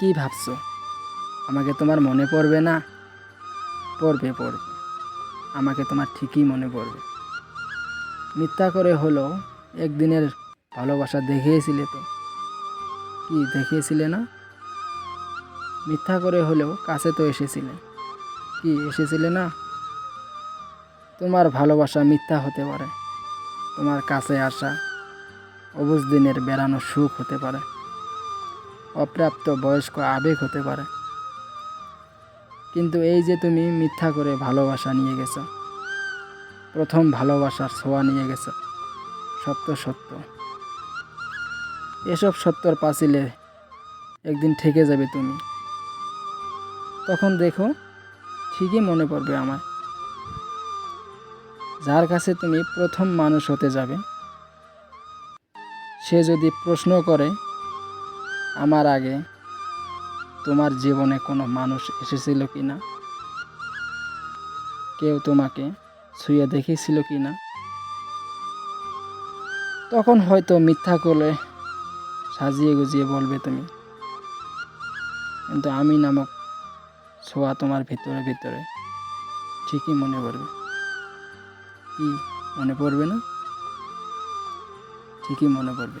কি ভাবছ? আমাকে তোমার মনে পড়বে না? পড়বে পড়বে। আমাকে তোমার ঠিকই মনে পড়বে। মিথ্যা করে হলো একদিনের ভালোবাসা দেখিয়েছিলে তো? কি দেখিয়েছিলে না? মিথ্যা করে হলেও কাছে তো এসেছিলে। কি এসেছিলে না? তোমার ভালোবাসা মিথ্যা হতে পারে। তোমার কাছে আসা অবুজ দিনের বেড়ানো সুখ হতে পারে। অপ্রাপ্ত বয়স্ক আবেগ হতে পারে। কিন্তু এই যে তুমি মিথ্যা করে ভালোবাসা নিয়ে গেছো, প্রথম ভালোবাসার ছোঁয়া নিয়ে গেছো, সত্য সত্য। এসব সত্যর পাঁচিলে একদিন ঠেকে যাবে তুমি। তখন দেখো, ঠিকই মনে পড়বে আমার যার কাছে তুমি প্রথম মানুষ হতে যাবে, সে যদি প্রশ্ন করে আমার আগে তোমার জীবনে কোনো মানুষ এসেছিল কি না? কেউ তোমাকে ছুঁয়ে দেখেছিল কি না? তখন হয়তো মিথ্যা করে সাজিয়ে গুজিয়ে বলবে তুমি, কিন্তু আমি নামক ছোঁয়া তোমার ভিতরে ভিতরে ঠিকই মনে পড়বে। কি মনে পড়বে না? ঠিকই মনে পড়বে।